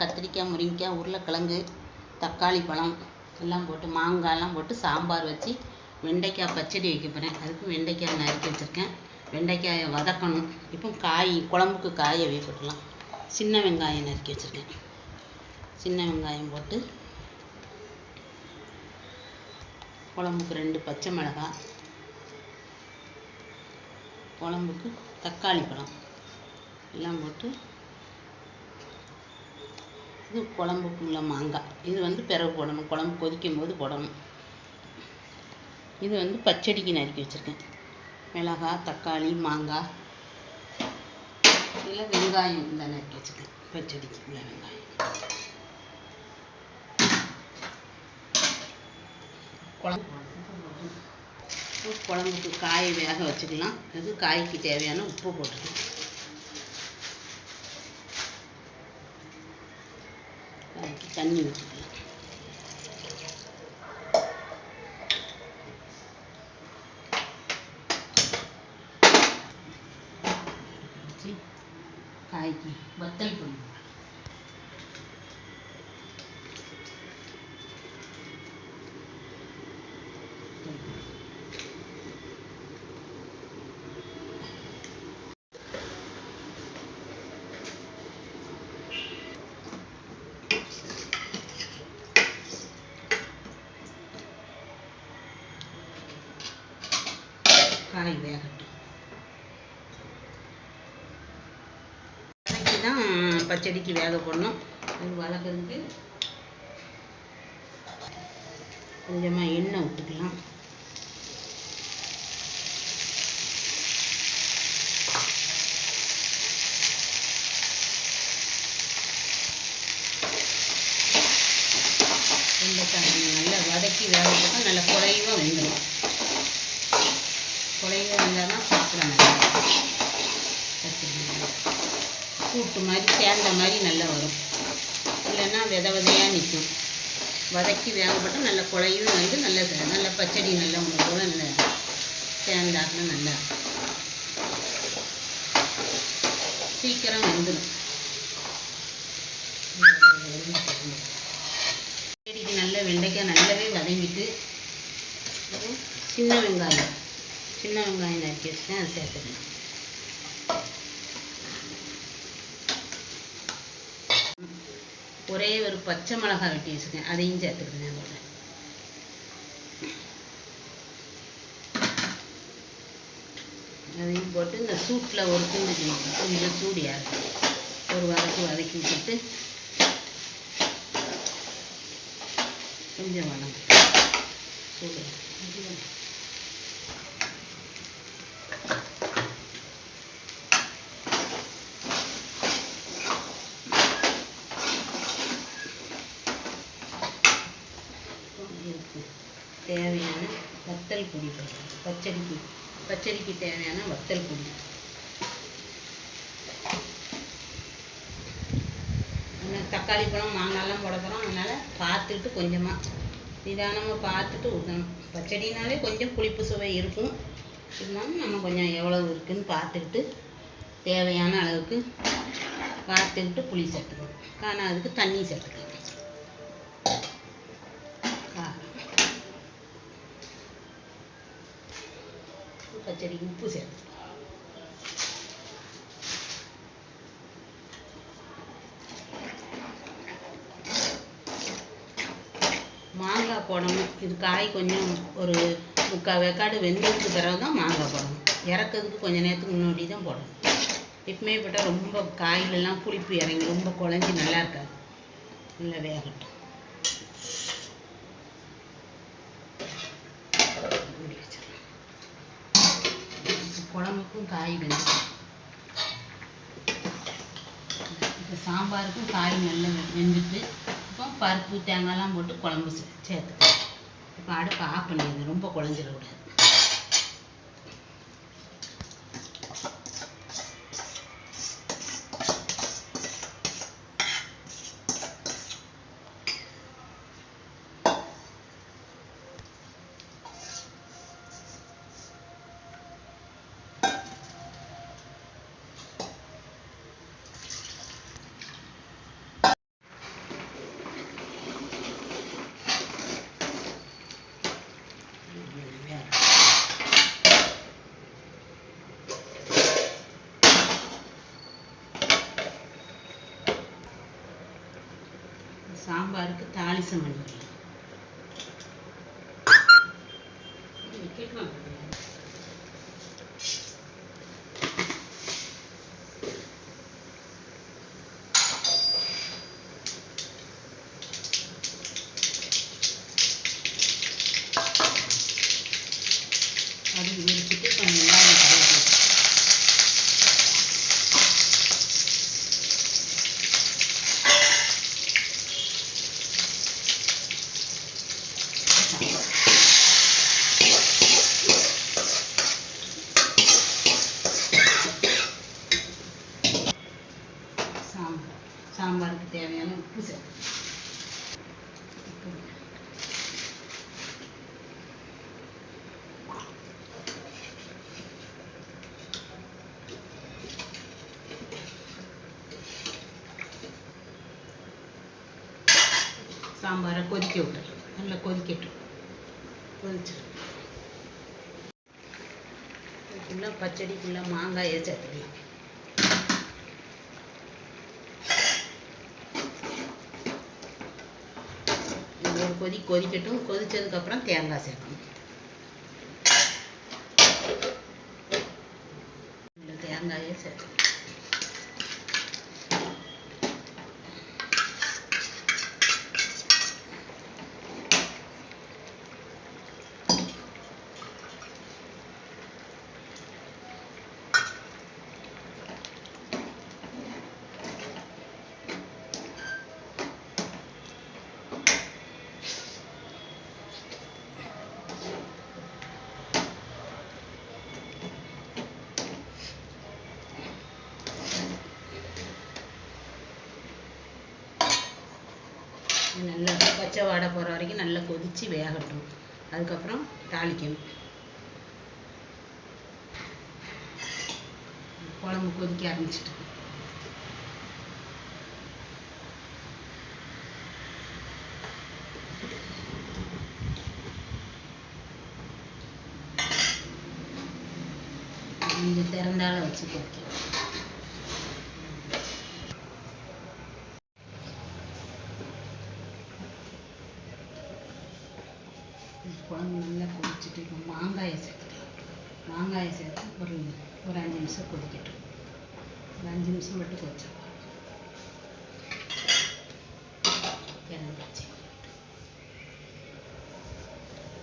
கத்திரிக்காய் முருங்கைக்காய் உருளைக்கிழங்கு தக்காளி பழம் எல்லாம் போட்டு மாங்காய்லாம் போட்டு சாம்பார் வச்சு வெண்டைக்காய் பச்சடி வைக்க போகிறேன் அதுக்கு வெண்டைக்காய் நறுக்கி வச்சுருக்கேன். வெண்டைக்காயை வதக்கணும். இப்போ காய் குழம்புக்கு காயை போட்டுடலாம் சின்ன வெங்காயம் நறுக்கி வச்சுருக்கேன். சின்ன வெங்காயம் போட்டு குழம்புக்கு ரெண்டு பச்சை மிளகாய் குழம்புக்கு தக்காளி பழம் எல்லாம் போட்டு இது குழம்புக்குள்ள மாங்காய். இது வந்து பிறகு போடணும். குழம்பு கொதிக்கும் போது போடணும். இது வந்து பச்சடிக்கு நறுக்கி வச்சுருக்கேன். மிளகாய் தக்காளி மாங்காய். இதில் வெங்காயம் இந்த நறுக்கி வச்சுருக்கேன். பச்சடிக்கு உள்ள வெங்காயம். குழம்பு குழம்புக்கு காயை வேக வச்சுக்கலாம். அது காய்க்கு தேவையான உப்பு போட்டுக்கலாம் காய்க்கு தண்ணி ஊற்றிக்கலாம் காய்க்கு வத்தல் பொடி காய் வேகட்டும் வதக்கி தான் பச்சடிக்கு வேக போடணும். அது வதக்கிறதுக்கு கொஞ்சமாக எண்ணெய் விட்டுக்கலாம் வெண்டைக்காய் நல்லா வதக்கி வேக போட்டால் நல்லா குறைவாக வெந்துடும் குழைவாக வெந்தால் தான் சாப்பிட நல்லா கூட்டு மாதிரி சேர்ந்த மாதிரி நல்லா வரும். இல்லைன்னா வித விதையாக நிற்கும் வதக்கி வேகப்பட்டு நல்லா குழையும் வந்து நல்ல நல்ல பச்சடி நல்லா உங்களுக்கு கூட நல்ல சேர்ந்தாப்புல நல்லா சீக்கிரம் வெந்துடும் செடிக்கு நல்ல வெண்டைக்காய் நல்லாவே வதங்கிட்டு சின்ன வெங்காயம். சின்ன வெங்காயம் நறுக்கி வச்சுட்டேன் அதை சேர்த்துக்கணும் ஒரே ஒரு பச்சை மிளகாய் வெட்டி வச்சுருக்கேன். அதையும் சேர்த்துக்கிறேன் கூட அதையும் போட்டு இந்த சூட்டில் ஒரு துண்டு கொஞ்சம் சூடியாக இருக்கும் ஒரு வதக்கு வதக்கி விட்டுட்டு கொஞ்சம் வதங்க சூடு. வத்தல் பொடி பச்சடிக்கு பச்சடிக்கு தேவையான வத்தல் பொடி. தக்காளி பழம் மாங்காய்லாம் போட போகிறோம் அதனால் பார்த்துட்டு கொஞ்சமாக நிதானமாக பார்த்துட்டு ஊற்றணும். பச்சடினாலே கொஞ்சம் புளிப்பு சுவை இருக்கும். இருந்தாலும் நம்ம கொஞ்சம் எவ்வளோ இருக்குன்னு பார்த்துக்கிட்டு தேவையான அளவுக்கு பார்த்துக்கிட்டு புளி சேர்த்துக்கணும். ஆனால் அதுக்கு தண்ணி சேர்த்துக்கணும். பச்சடி உப்பு சேர்த்து மாங்காய் போடணும். இது காய் கொஞ்சம் ஒரு முக்கால் வேக்காடு வெந்ததுக்கு பிறகு தான் மாங்காய் போடணும். இறக்கிறதுக்கு கொஞ்சம் நேரத்துக்கு முன்னாடி தான் போடணும். எப்பவுமே போட்டால் ரொம்ப காயிலெல்லாம் புளிப்பு இறங்கி ரொம்ப குழஞ்சி நல்லா இருக்காது. நல்லா வேகட்டும். குழம்புக்கும் காய் வெந்துடும் இப்போ சாம்பாருக்கும் காய் நல்லா வெந்துட்டு இப்போ பருப்பு தேங்காய்லாம் போட்டு குழம்பு சேர்த்துக்கலாம். இப்போ அடுப்பு ஆஃப் பண்ணிடுங்க ரொம்ப குழஞ்சிடக்கூடாது. சாம்பாருக்கு தாளிசம் பண்ணிடலாம் சாம்பாரை கொதிக்க விட்டுறலாம் நல்லா கொதிக்கட்டும். கொதிச்சிடும். பச்சடி பச்சடிக்குள்ள மாங்காயை சேர்த்துக்கலாம் ஒரு கொதி கொதிக்கட்டும். கொதிச்சதுக்கு அப்புறம் தேங்காய் சேர்க்கணும் இந்த தேங்காயை சேர்க்கணும் இது நல்லா பச்சை வாடை போகிற வரைக்கும் நல்லா கொதிச்சு வேகட்டும். அதுக்கப்புறம் தாளிக்கணும். குழம்பு கொதிக்க ஆரம்பிச்சிட்டு கொஞ்சம் திறந்தால வச்சு கொதிக்கும் குழம்பு நல்லா கொதிச்சுட்டு இப்போ மாங்காயை சேர்த்துக்கலாம் மாங்காயை சேர்த்து ஒரு ஒரு அஞ்சு நிமிஷம் கொதிக்கட்டும் ஒரு மட்டும் கொஞ்சம். கிளம்பி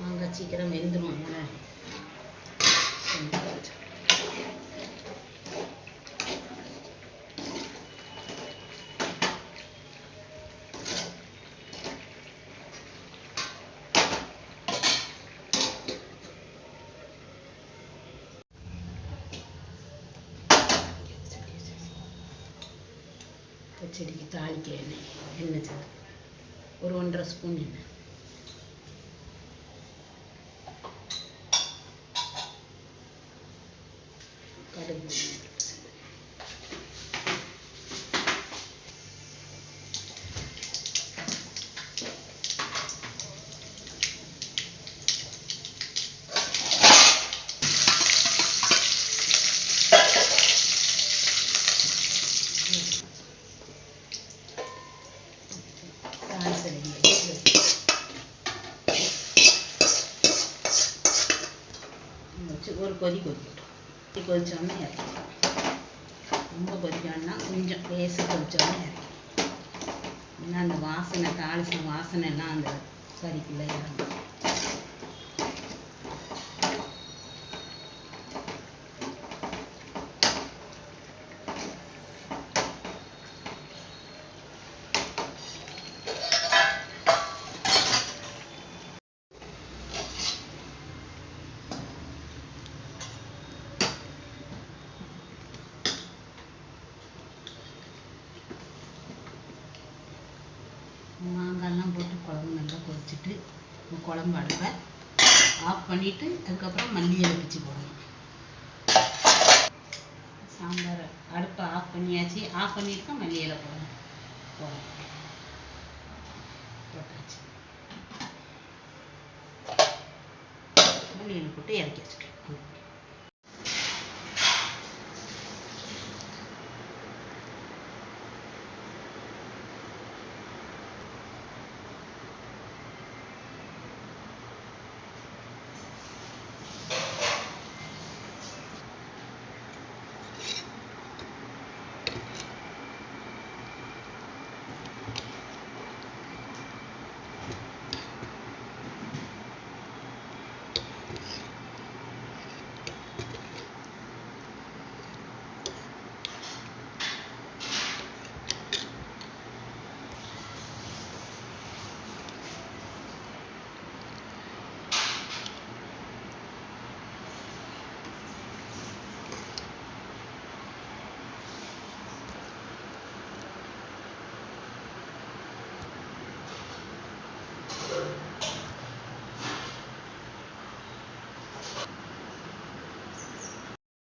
மாங்காய் சீக்கிரம் வெந்துடும் அதனால் கொஞ்சம் கொதிச்சா. செடிக்கு தாளிக்க எண்ணெய் எண்ணெய் சேர்த்து ஒரு ஒன்றரை ஸ்பூன் எண்ணெய். வச்சு ஒரு கொதி கொதிக்கட்டும் கொதி கொதிச்சோடனே இறக்கிடலாம். ரொம்ப கொதிக்கணும்னா கொஞ்சம் லேசாக கொதிச்சோடனே இறக்கிடும் ஏன்னா அந்த வாசனை தாளிசம் வாசனை எல்லாம் அந்த கறிக்குள்ளே இறங்கும். மசாலாலாம் போட்டு குழம்பு நல்லா கொதிச்சுட்டு இந்த குழம்பு அடுப்பை ஆஃப் பண்ணிட்டு அதுக்கப்புறம் மல்லி இலை போடணும். சாம்பார் அடுப்பை ஆஃப் பண்ணியாச்சு. ஆஃப் பண்ணிட்டு மல்லி இலை போடணும் போடணும். போட்டாச்சு. மல்லி இலை போட்டு இறக்கி வச்சுக்கலாம்.